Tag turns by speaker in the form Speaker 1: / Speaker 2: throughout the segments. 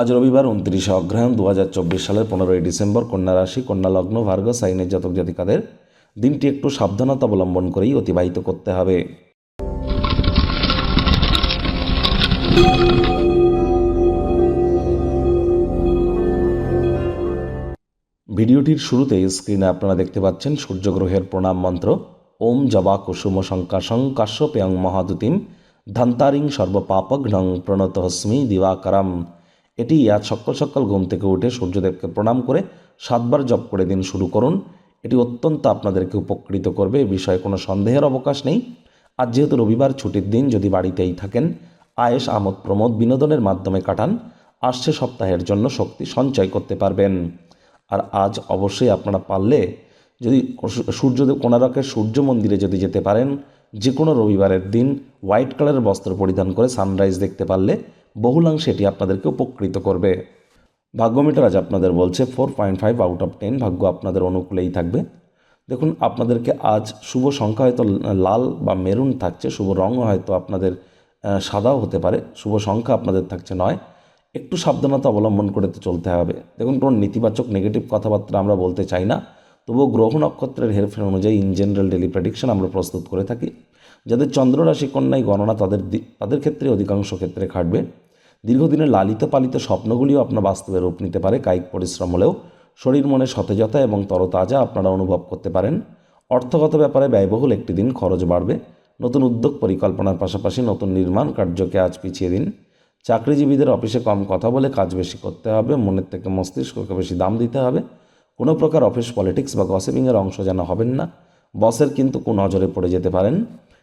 Speaker 1: আজ রবিবার উনত্রিশে অগ্রহায়ণ দু হাজার চব্বিশ সালের পনেরোই ডিসেম্বর কন্যা রাশি, কন্যা লগ্ন ভার্গ সাইনের জাতক জাতিকাদের দিনটি একটু সাবধানতা অবলম্বন করেই অতিবাহিত করতে হবে। ভিডিওটির শুরুতে স্ক্রিনে আপনারা দেখতে পাচ্ছেন সূর্যগ্রহের প্রণাম মন্ত্র, ওম জবা কুসুম শঙ্কাশং কাশ্যপেয়ং মহাদুতিম, ধান্তারিং সর্বপাপঘ্নং প্রণত হস্মি দিবাকারাম। এটি আজ সকাল সকাল ঘুম থেকে উঠে সূর্যদেবকে প্রণাম করে সাতবার জপ করে দিন শুরু করুন। এটি অত্যন্ত আপনাদেরকে উপকৃত করবে, এ বিষয়ে কোনো সন্দেহের অবকাশ নেই। আজ যেহেতু রবিবার, ছুটির দিন, যদি বাড়িতেই থাকেন আয়েস আমোদ, প্রমোদ বিনোদনের মাধ্যমে কাটান, আসছে সপ্তাহের জন্য শক্তি সঞ্চয় করতে পারবেন। আর আজ অবশ্যই আপনারা পারলে, যদি সূর্যদেব কোনারকের সূর্য মন্দিরে যদি যেতে পারেন যে কোনো রবিবারের দিন হোয়াইট কালারের বস্ত্র পরিধান করে সানরাইজ দেখতে পারলে বহুলাংশে এটি আপনাদেরকে উপকৃত করবে। ভাগ্যমিটার আজ আপনাদের বলছে four point five out of ten ভাগ্য আপনাদের অনুকূলেই থাকবে। দেখুন, আপনাদেরকে আজ শুভ সংখ্যা হয়তো লাল বা মেরুন থাকছে, শুভ রঙ হয়তো আপনাদের সাদাও হতে পারে, শুভ সংখ্যা আপনাদের থাকছে নয়। একটু সাবধানতা অবলম্বন করে তো চলতে হবে। দেখুন, কোনো নেতিবাচক নেগেটিভ কথাবার্তা আমরা বলতে চাই না, তবুও গ্রহ নক্ষত্রের হেরফের অনুযায়ী ইন জেনারেল ডেলি প্রেডিকশন আমরা প্রস্তুত করে থাকি। যাদের চন্দ্র রাশি কন্যায় গণনা তাদের তাদের ক্ষেত্রে অধিকাংশ ক্ষেত্রে খাটবে। দীর্ঘদিনের লালিত পালিত স্বপ্নগুলিও আপনার বাস্তবে রূপ নিতে পারে। কায়িক পরিশ্রম হলেও শরীর মনে সতেজতা এবং তরতাজা আপনারা অনুভব করতে পারেন। অর্থগত ব্যাপারে ব্যয়বহুল একটি দিন খরচ বাড়বে। নতুন উদ্যোগ পরিকল্পনার পাশাপাশি নতুন নির্মাণ কার্যকে আজ পিছিয়ে দিন। চাকরিজীবীদের অফিসে কম কথা বলে কাজ বেশি করতে হবে। মনের থেকে মস্তিষ্ককে বেশি দাম দিতে হবে। কোনো প্রকার অফিস পলিটিক্স বা গসিপিংয়ের অংশ যেন হবেন না। বসের কিন্তু কোন নজরে পড়ে যেতে পারেন।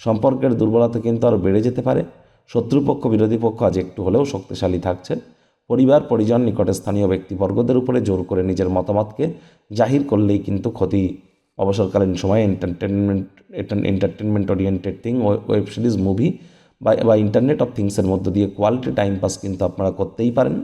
Speaker 1: সম্পর্কের দুর্বলতা কিন্তু আরও বেড়ে যেতে পারে। শত্রুপক্ষ, বিরোধী পক্ষ আজ একটু হলেও শক্তিশালী থাকছে। পরিবার, পরিজন নিকটে স্থানীয় ব্যক্তিবর্গদের উপরে জোর করে নিজের মতামতকে জাহির করলেই কিন্তু ক্ষতি। অবসরকালীন সময়ে entertainment entertainment oriented thing web series movie বা ইন্টারনেট অফ থিংসের মধ্য দিয়ে কোয়ালিটি টাইম পাস কিন্তু আপনারা করতেই পারেন।